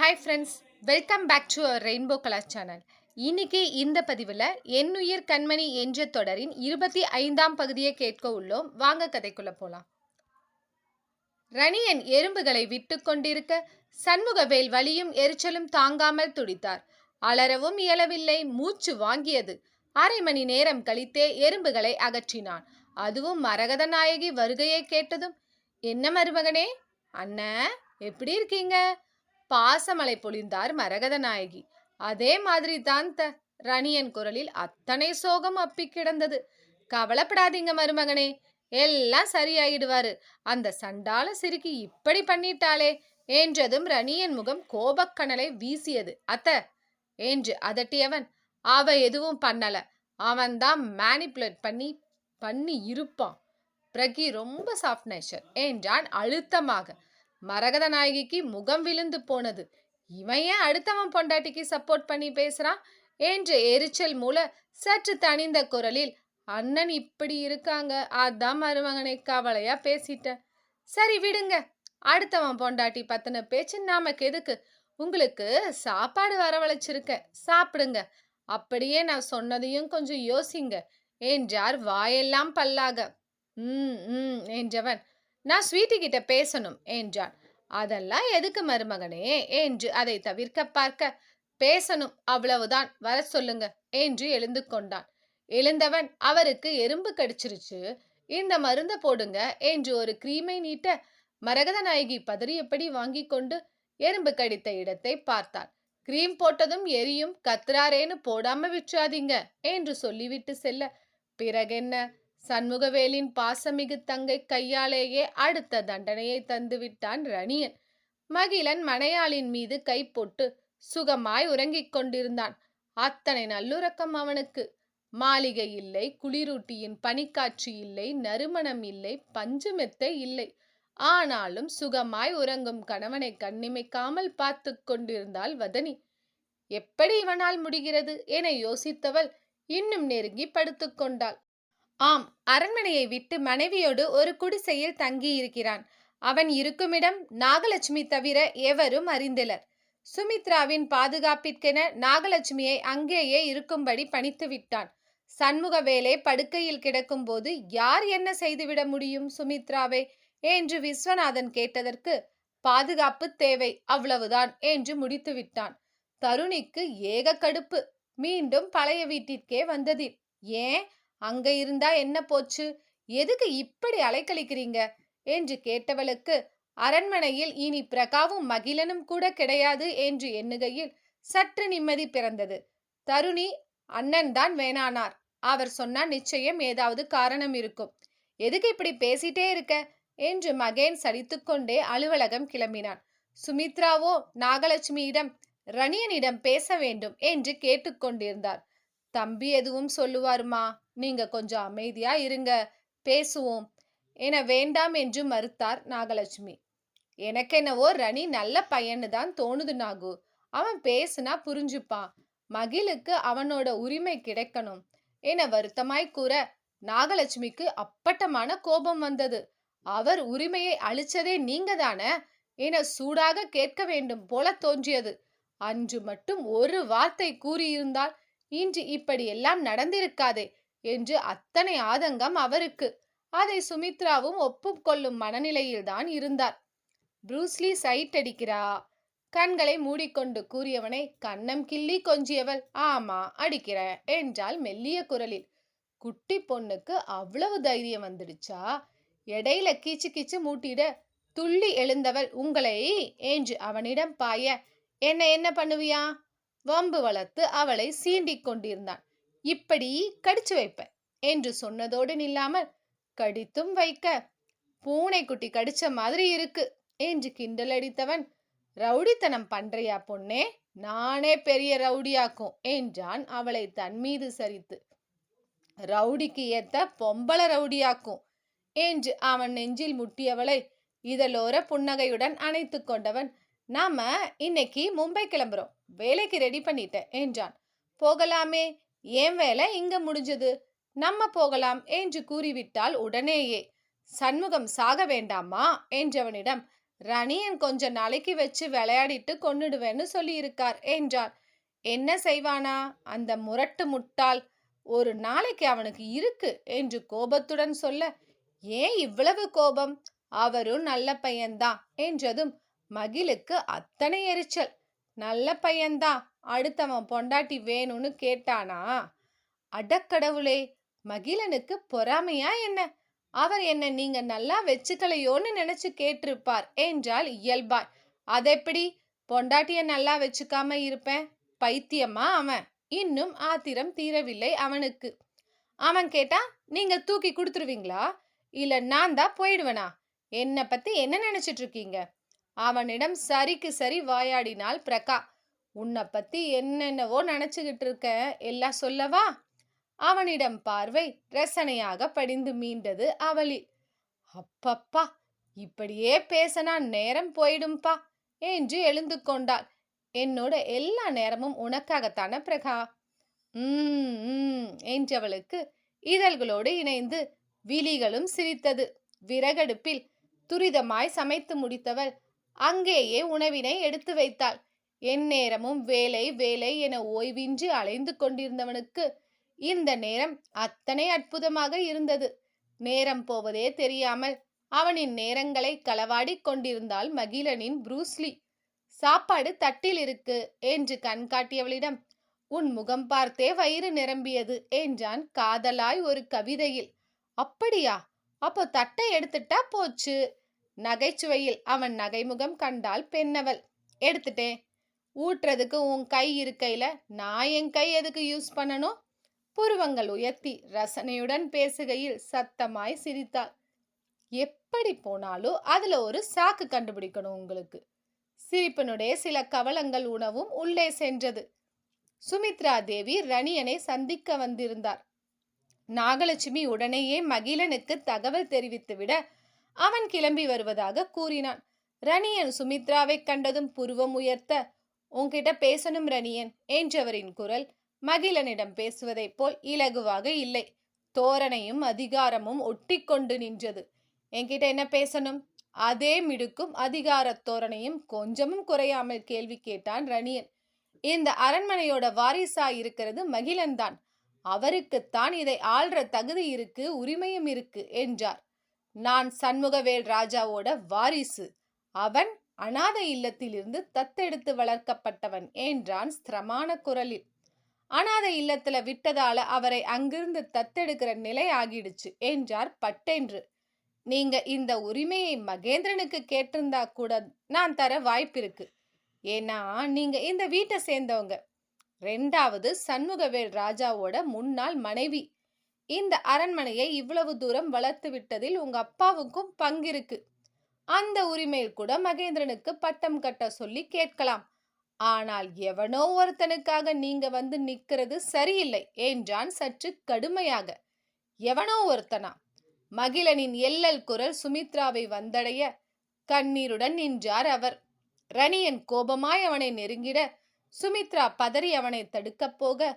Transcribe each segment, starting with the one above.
Hi friends welcome back to our rainbow colour channel இன்னைக்கு இந்த பதிவில் என்னுயிர் கண்மணி என்ற தொடரின் இருபத்தி ஐந்தாம் பகுதியை கேட்க உள்ளோம். வாங்க கதைக்குள்ள போலாம். ரணியன் எறும்புகளை விட்டு கொண்டிருக்க சண்முகவேல் வலியும் எரிச்சலும் தாங்காமல் துடித்தார். அலறவும் இயலவில்லை மூச்சு வாங்கியது. அரை மணி நேரம் கழித்தே எறும்புகளை அகற்றினான். அதுவும் மரகத நாயகி வருகையை கேட்டதும் என்ன மருமகனே? அண்ணா எப்படி இருக்கீங்க? பாசமலை பொழிந்தார் மரகத நாயகி. அதே மாதிரி தான் த ரணியன் குரலில் அத்தனை சோகம் அப்பி கிடந்தது. கவலைப்படாதீங்க மருமகனே எல்லாம் சரியாயிடுவாரு. அந்த சண்டால சிறுக்கி இப்படி பண்ணிட்டாளே என்றதும் ரணியன் முகம் கோபக்கணலை வீசியது. அத்த என்று அதட்டியவன் அவ எதுவும் பண்ணல. அவன்தான் மேனிப்புலேட் பண்ணி பண்ணி இருப்பான் பிரகி ரொம்ப சாஃப்ட் நேச்சர் என்றான் அழுத்தமாக. மரகத நாயகிக்கு முகம் விழுந்து போனது. இவன் ஏன் அடுத்தவன் பொண்டாட்டிக்கு சப்போர்ட் பண்ணி பேசுறான்? என்ற எரிச்சல் மூல சற்று தனிந்த குரலில் அண்ணன் இப்படி இருக்காங்க அதான் மருமகனை கவலையா பேசிட்டேன் சரி விடுங்க. அடுத்தவன் பொண்டாட்டி பத்தின பேச்சு நமக்கு எதுக்கு? உங்களுக்கு சாப்பாடு வரவழைச்சிருக்கேன் சாப்பிடுங்க. அப்படியே நான் சொன்னதையும் கொஞ்சம் யோசிங்க என்றார் வாயெல்லாம் பல்லாக. ம் ம் என்றவன். நான் ஸ்வீட்டி கிட்ட பேசணும் என்றான். அதெல்லாம் எதுக்கு மருமகனே? என்று அதை தவிர்க்க பார்க்க பேசணும் அவ்வளவுதான் வர சொல்லுங்க என்று எழுந்து கொண்டான். எழுந்தவன் அவருக்கு எறும்பு கடிச்சிருச்சு இந்த மருந்த போடுங்க என்று ஒரு கிரீமை நீட்ட மரகத நாயகி பதறியபடி வாங்கி கொண்டு எறும்பு கடித்த இடத்தை பார்த்தான் கிரீம் போட்டதும் எரியும் கத்துறாரேன்னு போடாம விற்றாதீங்க என்று சொல்லிவிட்டு செல்ல பிறகென்ன? சண்முகவேலின் பாசமிகு தங்கை கையாலேயே அடுத்த தண்டனையை தந்துவிட்டான் ரணியன். மகிழன் மனையாளின் மீது கை போட்டு சுகமாய் உறங்கிக் கொண்டிருந்தான். அத்தனை நல்லுறக்கம் அவனுக்கு. மாளிகை இல்லை குளிரூட்டியின் பனிக்காட்சி இல்லை நறுமணம் இல்லை பஞ்சுமெத்தை இல்லை. ஆனாலும் சுகமாய் உறங்கும் கணவனை கண்ணிமைக்காமல் பார்த்து கொண்டிருந்தாள் வதனி. எப்படி இவனால் முடிகிறது? என யோசித்தவள் இன்னும் நெருங்கி படுத்துக்கொண்டாள் ஆம் அரண்மனையை விட்டு மனைவியோடு ஒரு குடிசையில் தங்கியிருக்கிறான். அவன் இருக்குமிடம் நாகலட்சுமி தவிர எவரும் அறிந்திலர். சுமித்ராவின் பாதுகாப்பிற்கென நாகலட்சுமியை அங்கேயே இருக்கும்படி பணித்து விட்டான். சண்முகவேலே படுக்கையில் கிடக்கும்போது யார் என்ன செய்துவிட முடியும் சுமித்ராவே? என்று விஸ்வநாதன் கேட்டதற்கு பாதுகாப்பு தேவை அவ்வளவுதான் என்று முடித்து விட்டான். தருணிக்கு ஏக கடுப்பு மீண்டும் பழைய வீட்டிற்கே வந்ததில். ஏன்? அங்க இருந்தா என்ன போச்சு? எதுக்கு இப்படி அலைக்கழிக்கிறீங்க? என்று கேட்டவளுக்கு அரண்மனையில் இனி பிரகாவும் மகிழனும் கூட கிடையாது என்று எண்ணுகையில் சற்று நிம்மதி பிறந்தது. தருணி அண்ணன் தான் வேணானார். அவர் சொன்னா நிச்சயம் ஏதாவது காரணம் இருக்கும். எதுக்கு இப்படி பேசிட்டே இருக்க? என்று மகேன் சலித்துக்கொண்டே அலுவலகம் கிளம்பினான். சுமித்ராவோ நாகலட்சுமியிடம் ரணியனிடம் பேச வேண்டும் என்று கேட்டுக்கொண்டிருந்தார். தம்பி எதுவும் சொல்லுவாருமா? நீங்க கொஞ்சம் அமைதியா இருங்க. பேசுவோம். என வேண்டாம் என்று மறுத்தார் நாகலட்சுமி. எனக்கென்னவோ ரணி நல்ல பையன்னு தான் தோணுது நாகு. அவன் பேசுனா புரிஞ்சுப்பான். மகிழுக்கு அவனோட உரிமை கிடைக்கணும். என வருத்தமாய் கூற நாகலட்சுமிக்கு அப்பட்டமான கோபம் வந்தது. அவர் உரிமையை அழிச்சதே நீங்க தானே? என சூடாக கேட்க வேண்டும் போல தோன்றியது. அன்று மட்டும் ஒரு வார்த்தை கூறியிருந்தால் இன்று இப்படியெல்லாம் நடந்திருக்காதே. என்று அத்தனை ஆதங்கம் அவருக்கு. அதை சுமித்ராவும் ஒப்புக்கொள்ளும் மனநிலையில்தான் இருந்தார். ப்ரூஸ்லி சைட் அடிக்கிறா? கண்களை மூடிக்கொண்டு கூறியவனை கண்ணம் கிள்ளி கொஞ்சியவள். ஆமா அடிக்கிற என்றால் மெல்லிய குரலில். குட்டி பொண்ணுக்கு அவ்வளவு தைரியம் வந்துடுச்சா? இடையில கீச்சு கீச்சு மூட்டிட. துள்ளி எழுந்தவள் உங்களை என்று அவனிடம் பாய என்ன என்ன பண்ணுவியா? வம்பு வளர்த்து அவளை சீண்டிக் கொண்டிருந்தான். இப்படி கடிச்சு வைப்பேன். என்று சொன்னதோடு நில்லாமல் கடித்தும் வைக்க. பூனைக்குட்டி கடிச்ச மாதிரி இருக்கு என்று கிண்டல் அடித்தவன் ரவுடித்தனம் பண்றியா பொண்ணே? நானே பெரிய ரவுடியாக்கும் என்றான் அவளை தன் மீது சரித்து. ரவுடிக்கு ஏத்த பொம்பள ரவுடியாக்கும் என்று அவன் நெஞ்சில் முட்டியவளை இதழோர புன்னகையுடன் அணைத்து கொண்டவன் நாம இன்னைக்கு மும்பை கிளம்புறோம். வேலைக்கு ரெடி பண்ணிட்டேன் என்றான். போகலாமே. ஏன் வேலை இங்க முடிஞ்சது. நம்ம போகலாம் என்று கூறிவிட்டால் உடனேயே. சண்முகம் சாக வேண்டாமா? என்றவனிடம் ரணியன் கொஞ்ச நாளைக்கு வச்சு விளையாடிட்டு கொன்னுடுவேன்னு சொல்லியிருக்கார் என்றார். என்ன செய்வானா? அந்த முரட்டு முட்டாள். ஒரு நாளைக்கு அவனுக்கு இருக்கு என்று கோபத்துடன் சொல்ல ஏன் இவ்வளவு கோபம்? அவரும் நல்ல பையன்தான் என்றதும் மகிழுக்கு அத்தனை எரிச்சல். நல்ல பையன்தான். அடுத்தவன் பொண்டாட்டி வேணும்னு கேட்டானா? அடக்கடவுளே மகிழனுக்கு பொறாமையா என்ன? அவர் என்ன நீங்க நல்லா வச்சுக்கலையோன்னு நினைச்சு கேட்டிருப்பார் என்றால் இயல்பாய். அதெப்படி? பொண்டாட்டிய நல்லா வச்சுக்காம இருப்பேன்? பைத்தியமா அவன்? இன்னும் ஆத்திரம் தீரவில்லை அவனுக்கு. அவன் கேட்டா நீங்க தூக்கி கொடுத்துருவீங்களா? இல்ல நான் தான் போயிடுவேனா? என்னை பத்தி என்ன நினைச்சிட்டு இருக்கீங்க அவனிடம் சரிக்கு சரி வாயாடினாள் பிரகா. உன்னை பத்தி என்னென்னவோ நினைச்சுக்கிட்டு இருக்க எல்லாம் சொல்லவா? அவனிடம் பார்வை ரசனையாக படிந்து மீண்டது அவளி அப்பப்பா இப்படியே பேசனா நேரம் போயிடும்பா என்று எழுந்து கொண்டாள். என்னோட எல்லா நேரமும் உனக்காகத்தான பிரகா? உம் உம் என்றவளுக்கு இதழ்களோடு இணைந்து விழிகளும் சிரித்தது. விறகடுப்பில் துரிதமாய் சமைத்து முடித்தவள் அங்கேயே உணவினை எடுத்து வைத்தாள். எந்நேரமும் வேலை வேலை என ஓய்வின்றி அலைந்து கொண்டிருந்தவனுக்கு இந்த நேரம் அத்தனை அற்புதமாக இருந்தது. நேரம் போவதே தெரியாமல் அவனின் நேரங்களை களவாடிக் கொண்டிருந்தாள் மகிழனின் ப்ரூஸ்லி சாப்பாடு தட்டில் இருக்கு என்று கண்காட்டியவளிடம் உன் முகம் பார்த்தே வயிறு நிரம்பியது என்றான் காதலாய் ஒரு கவிதையில். அப்படியா? அப்போ தட்டை எடுத்துட்டா போச்சு? நகைச்சுவையில் அவன் நகைமுகம் கண்டால் பெண்ணவள். எடுத்துட்டேன். ஊட்டுறதுக்கு உன் கை இருக்கையில நான் என் கை எதுக்கு யூஸ் பண்ணணும்? புருவங்கள் உயர்த்தி ரசனையுடன் பேசுகையில் சத்தமாய் சிரித்தாள். எப்படி போனாலும் அதுல ஒரு சாக்கு கண்டுபிடிக்கணும் உங்களுக்கு. சிரிப்பனுடைய சில கவலங்கள் உணவும் உள்ளே சென்றது. சுமித்ரா தேவி ரணியனை சந்திக்க வந்திருந்தார். நாகலட்சுமி உடனேயே மகிழனுக்கு தகவல் தெரிவித்துவிட அவன் கிளம்பி வருவதாக கூறினான். ரணியன் சுமித்ராவை கண்டதும் புருவம் உயர்த்த உன்கிட்ட பேசணும் ரணியன் என்றவரின் குரல் மகிழனிடம் பேசுவதைப் போல் இலகுவாக இல்லை. தோரணையும் அதிகாரமும் ஒட்டிக்கொண்டு நின்றது. என்கிட்ட என்ன பேசணும்? அதே மிடுக்கும் அதிகாரத் தோரணையும் கொஞ்சமும் குறையாமல் கேள்வி கேட்டான் ரணியன். இந்த அரண்மனையோட வாரிசா இருக்கிறது மகிழன்தான். அவருக்குத்தான் இதை ஆள்ற தகுதி இருக்கு உரிமையும் இருக்கு என்றார். நான் சண்முகவேல் ராஜாவோட வாரிசு. அவன் அனாதை இல்லத்திலிருந்து தத்தெடுத்து வளர்க்கப்பட்டவன் என்றான் ஸ்திரமான குரலில். அனாதை இல்லத்துல விட்டதால அவரை அங்கிருந்து தத்தெடுக்கிற நிலை ஆகிடுச்சு என்றார் பட்டென்று. நீங்க இந்த உரிமையை மகேந்திரனுக்கு கேட்டிருந்தா கூட நான் தர வாய்ப்பிருக்கு. ஏன்னா நீங்க இந்த வீட்டை சேர்ந்தவங்க. ரெண்டாவது சண்முகவேல் ராஜாவோட முன்னாள் மனைவி. இந்த அரண்மனையை இவ்வளவு தூரம் வளர்த்து விட்டதில் உங்க அப்பாவுக்கும் பங்கிருக்கு அந்த உரிமையில் கூட மகேந்திரனுக்கு பட்டம் கட்ட சொல்லி கேட்கலாம். ஆனால் எவனோ ஒருத்தனுக்காக நீங்க வந்து நிக்கிறது சரியில்லை என்றான் சற்று கடுமையாக. எவனோ ஒருத்தனா? மகிழனின் எல்லல் குரல் சுமித்ராவை வந்தடைய கண்ணீருடன் நின்றார் அவர். ரணியன் கோபமாய் அவனை நெருங்கிட சுமித்ரா பதறி அவனை தடுக்கப் போக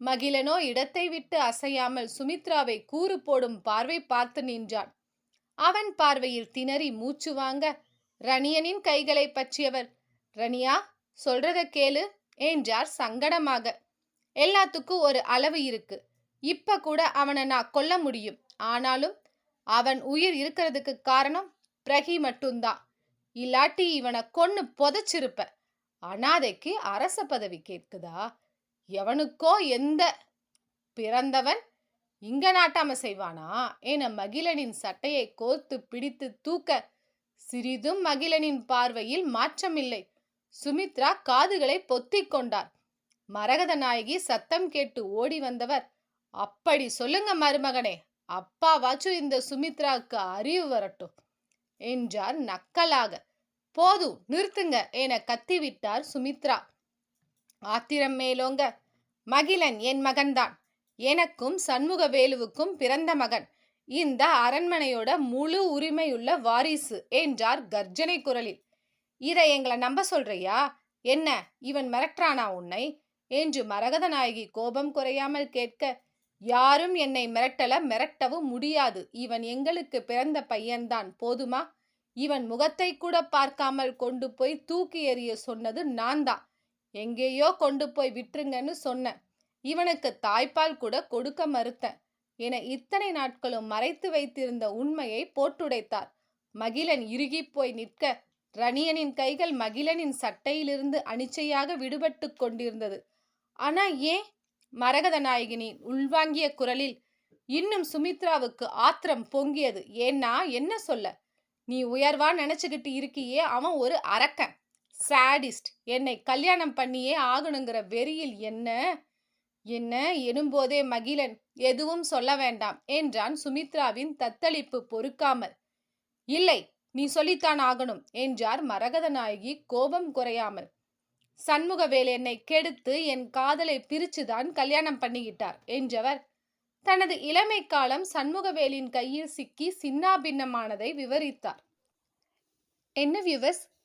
மகிழனோ இடத்தை விட்டு அசையாமல் சுமித்ராவை கூறு போடும் பார்வை பார்த்து நின்றான் அவன் பார்வையில் திணறி மூச்சு வாங்க ரணியனின் கைகளை பற்றியவர் ரணியா சொல்றத கேளு என்றார் சங்கடமாக. எல்லாத்துக்கும் ஒரு அளவு இருக்கு. இப்ப கூட அவனை நான் கொல்ல முடியும். ஆனாலும் அவன் உயிர் இருக்கிறதுக்கு காரணம் பிரகி மட்டும்தான். இல்லாட்டி இவனை கொன்னு புதைச்சிருப்ப. அனாதைக்கு அரச பதவி கேட்குதா? எவனுக்கோ எந்த பிறந்தவன் இங்க நாட்டாம செய்வானா? என மகிழனின் சட்டையை கோர்த்து பிடித்து தூக்க சிறிதும் மகிழனின் பார்வையில் மாற்றமில்லை சுமித்ரா காதுகளை பொத்திக் கொண்டார். மரகத நாயகி சத்தம் கேட்டு ஓடி வந்தவர் அப்படி சொல்லுங்க மருமகனே அப்பாவாச்சும் இந்த சுமித்ராவுக்கு அறிவு வரட்டும் என்றார் நக்கலாக. போதும் நிறுத்துங்க என கத்திவிட்டார் சுமித்ரா. ஆத்திரம் மேலோங்க மகிழன் என் மகன்தான். எனக்கும் சண்முகவேலுவுக்கும் பிறந்த மகன். இந்த அரண்மனையோட முழு உரிமையுள்ள வாரிசு என்றார் கர்ஜனை குரலில். இதை எங்களை நம்ப சொல்றியா? என்ன இவன் மிரட்டுறானா உன்னை? என்று மரகத நாயகி கோபம் குறையாமல் கேட்க யாரும் என்னை மிரட்டல மிரட்டவும் முடியாது. இவன் எங்களுக்கு பிறந்த பையன்தான் போதுமா? இவன் முகத்தை கூட பார்க்காமல் கொண்டு போய் தூக்கி எறிய சொன்னது நான் தான் எங்கேயோ கொண்டு போய் விட்டுருங்கன்னு சொன்னேன். இவனுக்கு தாய்ப்பால் கூட கொடுக்க மறுத்தேன் என இத்தனை நாட்களும் மறைத்து வைத்திருந்த உண்மையை போட்டுடைத்தார். மகிழன் இறுகிப் போய் நிற்க ரணியனின் கைகள் மகிழனின் சட்டையிலிருந்து அனிச்சையாக விடுபட்டு கொண்டிருந்தது. ஆனா ஏன்? மரகத நாயகினி உள்வாங்கிய குரலில் இன்னும் சுமித்ராவுக்கு ஆத்திரம் பொங்கியது. ஏன்னா என்ன சொல்ல? நீ உயர்வா நினைச்சுக்கிட்டு இருக்கியே அவன் ஒரு அரக்கன். சாடிஸ்ட் என்னை கல்யாணம் பண்ணியே ஆகணுங்கிற வெறியில் என்ன? என்ன? எனும்போதே மகிழன் எதுவும் சொல்ல வேண்டாம் என்றான் சுமித்ராவின் தத்தளிப்பு பொறுக்காமல். இல்லை நீ சொல்லித்தான் ஆகணும் என்றார் மரகத நாயகி கோபம் குறையாமல். சண்முகவேல் என்னை கெடுத்து என் காதலை பிரிச்சுதான் கல்யாணம் பண்ணிக்கிட்டார் என்றவர். தனது இளமை காலம் சண்முகவேலின் கையில் சிக்கி சின்னாபின்னமானதை விவரித்தார். என்ன வியூவர்ஸ்?